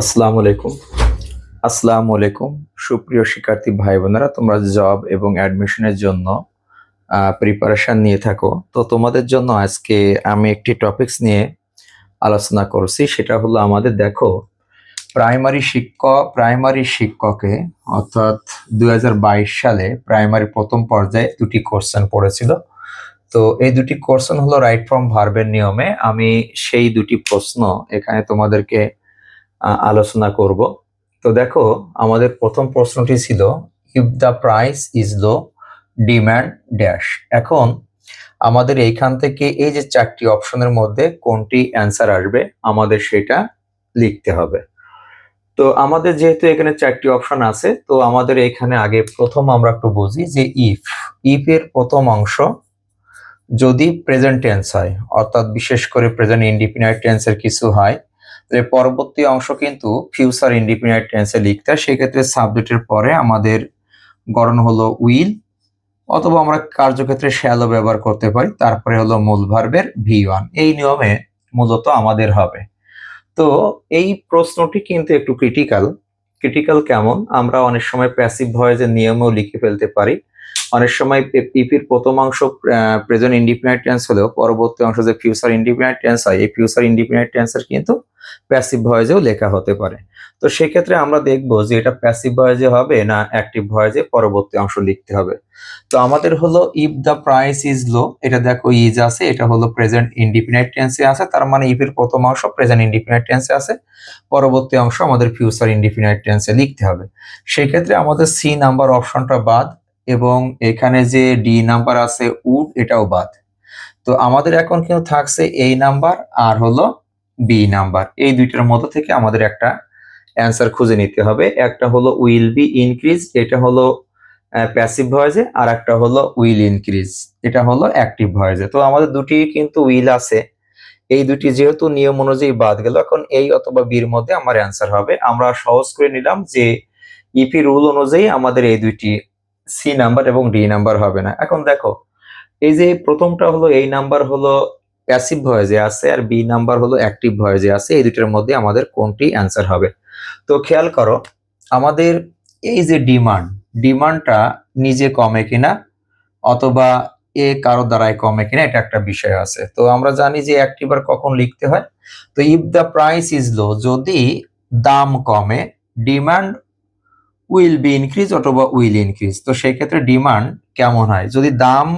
আসসালামু আলাইকুম। আসসালামু আলাইকুম। সুপ্রিয় শিক্ষার্থী ভাই বোনেরা তোমরা জব এবং অ্যাডমিশনের জন্য প্রিপারেশন নিয়ে থাকো। তো তোমাদের জন্য আজকে আমি একটি টপিকস নিয়ে আলোচনা করছি। সেটা হলো আমাদের, দেখো প্রাইমারি শিক্ষক প্রাইমারি শিক্ষকে, অর্থাৎ দুই হাজার বাইশ সালে প্রাইমারি প্রথম পর্যায়ে দুটি কোশ্চেন পড়েছিল। তো এই দুটি কোশ্চেন হলো রাইট ফ্রম ভার্বের নিয়মে। আমি সেই দুটি প্রশ্ন এখানে তোমাদেরকে আলোচনা করব। তো দেখো, আমাদের প্রথম প্রশ্নটি ছিল if the price is low demand dash এখন আমাদের এইখান থেকে এই যে চারটি অপশনের মধ্যে কোনটি অ্যান্সার আসবে, আমাদের সেটা লিখতে হবে। তো আমাদের যেহেতু এখানে চারটি অপশন আছে, তো আমাদের এখানে আগে প্রথম আমরা একটু বুঝি যে ইফ ইফ এর প্রথম অংশ যদি প্রেজেন্ট টেন্স হয়, অর্থাৎ বিশেষ করে প্রেজেন্ট ইন্ডিপেন্ডেন্ট টেন্সের কিছু হয়, তাহলে পরবর্তী অংশ কিন্তু ফিউচার ইন্ডিপেন্ডেন্ট টেন্সে লিখতে হয়। সেক্ষেত্রে সাবজেক্টের পরে আমাদের গঠন হলো উইল অথবা আমরা কার্যক্ষেত্রে শ্যালো ব্যবহার করতে পারি। তারপরে হলো মূল ভার্বের ভি ওয়ান এই নিয়মে মূলত আমাদের হবে। তো এই প্রশ্নটি কিন্তু একটু ক্রিটিক্যাল ক্রিটিক্যাল কেমন? আমরা অনেক সময় প্যাসিভ ভয়েসের নিয়মেও লিখে ফেলতে পারি। অনেক সময় ইপির প্রথম অংশ প্রেজেন্ট ইন্ডিপেন্ডেন্ট টেন্স হলেও পরবর্তী অংশ যে ফিউচার ইন্ডিপেন্ডেন্ট টেন্স হয়, এই ফিউচার ইন্ডিপেন্ডেন্ট টেন্সের কিন্তু প্যাসিভ ভয়েসেও লেখা হতে পারে। তো সেক্ষেত্রে আমরা দেখব যে এটা প্যাসিভ ভয়েজে হবে না অ্যাক্টিভ ভয়েসে পরবর্তী অংশ লিখতে হবে। তো আমাদের হলো if the price is low এটা দেখো ইজ আছে, এটা হলো প্রেজেন্ট ইন্ডিপেন্ডেন্ট টেন্সে আছে, তার মানে ইফের প্রথম অংশ প্রেজেন্ট ইন্ডিপেন্ডেন্ট টেন্সে আছে, পরবর্তী অংশ আমাদের ফিউচার ইন্ডিপেন্ডেন্ট টেন্সে লিখতে হবে। সেক্ষেত্রে আমাদের সি নাম্বার অপশনটা বাদ এবং এখানে যে ডি নাম্বার আছে, উড, এটাও বাদ। তো আমাদের এখন কিন্তু থাকছে এই নাম্বার আর হলো বি নাম্বার এই দুইটার মধ্যে থেকে আমাদের একটা অ্যান্সার খুঁজে নিতে হবে। একটা হলো উইল বি ইনক্রিজ এটা হলো প্যাসিভ ভয়েসে আর একটা হলো উইল ইনক্রিজ এটা হলো অ্যাক্টিভ ভয়েসে তো আমাদের দুটি কিন্তু উইল আছে। এই দুটি যেহেতু নিয়ম অনুযায়ী বাদ গেল, এখন এই অথবা বির মধ্যে আমার অ্যান্সার হবে। আমরা সহজ করে নিলাম যে ইপি রুল অনুযায়ী আমাদের এই দুইটি সি নাম্বার এবং ডি নাম্বার হবে না। এখন দেখো, এই যে প্রথমটা হলো, এই নাম্বার হলো প্যাসিভ ভয়েজে আছে আর বি নাম্বার হলো অ্যাক্টিভ ভয়েজে আছে এই দুটোর মধ্যে আমাদের কোনটি অ্যান্সার হবে? তো খেয়াল করো, আমাদের এই যে ডিমান্ড ডিমান্ডটা নিজে কমে কিনা অথবা এ কারও দ্বারাই কমে কিনা, এটা একটা বিষয় আছে। তো আমরা জানি যে অ্যাক্টিভ আর কখন লিখতে হয়। তো if the price is low যদি দাম কমে ডিমান্ড উইল বি ইনক্রিজ অথবা উইল ইনক্রিজ তো সেই ক্ষেত্রে ডিমান্ড কেমন হয়? যদি দাম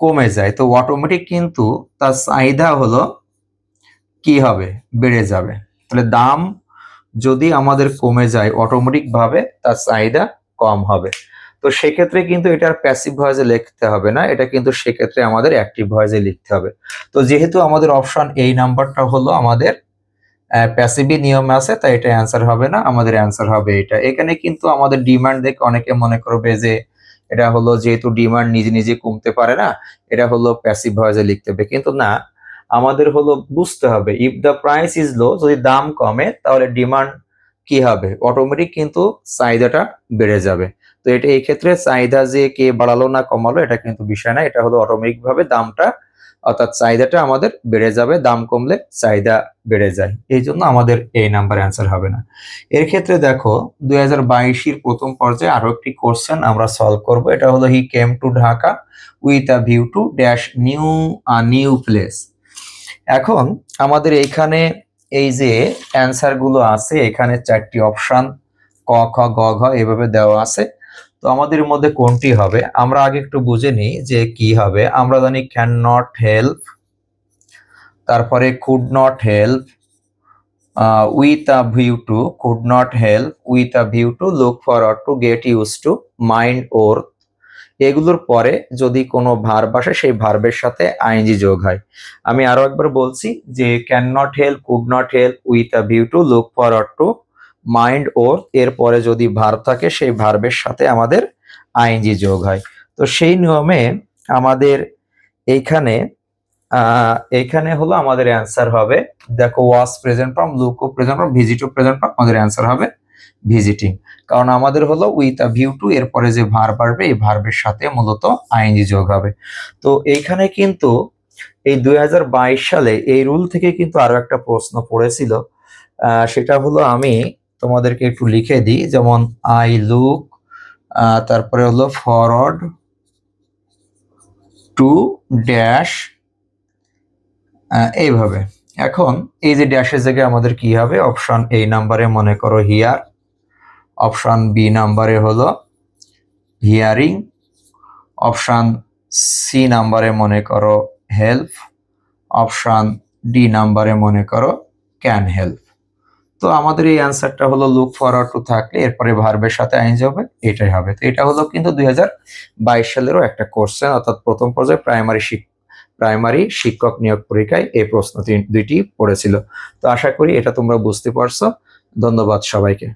কমে যায়, তো অটোমেটিক কিন্তু তার চাহিদা হলো কি হবে? বেড়ে যাবে। তাহলে দাম যদি আমাদের কমে যায় অটোমেটিক ভাবে তার চাহিদা কম হবে। তো সেক্ষেত্রে কিন্তু এটার প্যাসিভ ভয়েসে লিখতে হবে না, এটা কিন্তু সেক্ষেত্রে আমাদের অ্যাক্টিভ ভয়েসে লিখতে হবে। তো যেহেতু আমাদের অপশন এই নাম্বারটা হলো আমাদের প্যাসিভি নিয়মে আছে, তাই এটা অ্যান্সার হবে না, আমাদের অ্যান্সার হবে এটা। এখানে কিন্তু আমাদের ডিমান্ড দেখে অনেকে মনে করবে যে এটা হলো যেহেতু ডিমান্ড নিজে নিজে কমতে পারে না, এটা হলো প্যাসিভ ভয়েসে লিখতে হবে। কিন্তু না, আমাদের হলো বুঝতে হবে if the price is low যদি দাম কমে, তাহলে ডিমান্ড কি হবে? অটোমেটিক কিন্তু চাহিদাটা বেড়ে যাবে। তো এটা এই ক্ষেত্রে চাহিদা যে কে বাড়ালো না কমালো, এটা কিন্তু বিষয় না, এটা হলো অটোমেটিক ভাবে দামটা অর্থাৎ চাহিদাটা আমাদের বেড়ে যাবে, দাম কমলে চাহিদা বেড়ে যায়। এই জন্য আমাদের এই নাম্বার অ্যান্সার হবে না। এর ক্ষেত্রে দেখো, দুই হাজার প্রথম পর্যায়ে আরও একটি কোশ্চেন আমরা সলভ করব। এটা হলো he came to Dhaka with a view to dash new a new place এখন আমাদের এইখানে এই যে অ্যান্সারগুলো আছে, এখানে চারটি অপশান ক, খ, গ, ঘ, এভাবে দেওয়া আছে। তো আমাদের মধ্যে কোনটি হবে? আমরা আগে একটু বুঝে নিই যে কি হবে। আমরা জানি ক্যান নট হেল্প তারপরে could not help with a view to could not help with a view to look forward to get use to mind or এগুলোর পরে যদি কোনো ভার্ব আসে, সেই ভার্বের সাথে আইনজি যোগ হয়। আমি আরও একবার বলছি যে can not help could not help with a view to look forward to mind or এরপরে যদি ভার্ব থাকে, সেই ভার্বের সাথে আমাদের আইনজি যোগ হয়। তো সেই নিয়মে আমাদের এইখানে এইখানে হলো আমাদের অ্যান্সার হবে। দেখো was present from look present from ভিজিটও present from আমাদের অ্যান্সার হবে ভিজিটিং কারণ আমাদের হলো উইথ আ ভিউ টু এরপরে যে ভার্ব আসবে, এই ভার্বের সাথে মূলত আইনজি যোগ হবে। তো এইখানে কিন্তু এই দুই হাজার বাইশ সালে এই রুল থেকে কিন্তু আরও একটা প্রশ্ন পড়েছিল। সেটা হলো আমি তোমাদেরকে একটু লিখে দিই, যেমন আই লুক তারপরে হলো ফরওয়ার্ড টু ড্যাশ এইভাবে। এখন এই যে ড্যাশের জায়গায় আমাদের কি হবে? অপশন এই নাম্বারে মনে করো হিয়ার অপশন বি নাম্বারে হলো হিয়ারিং অপশান সি নাম্বারে মনে করো হেল্প অপশান ডি নাম্বারে মনে করো ক্যান হেল্প তো আমাদের এই অ্যান্সারটা হলো লুক ফরওয়ার্ড টু থাকলে এরপরে ভার্বের সাথে আইন যাবে, এটাই হবে। তো এটা হলো কিন্তু দুই হাজার বাইশ সালেরও একটা কোশ্চেন অর্থাৎ প্রথম পর্যায়ে প্রাইমারি শিক প্রাইমারি শিক্ষক নিয়োগ পরীক্ষায় এই প্রশ্ন দুইটি পড়েছিল। তো আশা করি এটা তোমরা বুঝতে পারছ। ধন্যবাদ সবাইকে।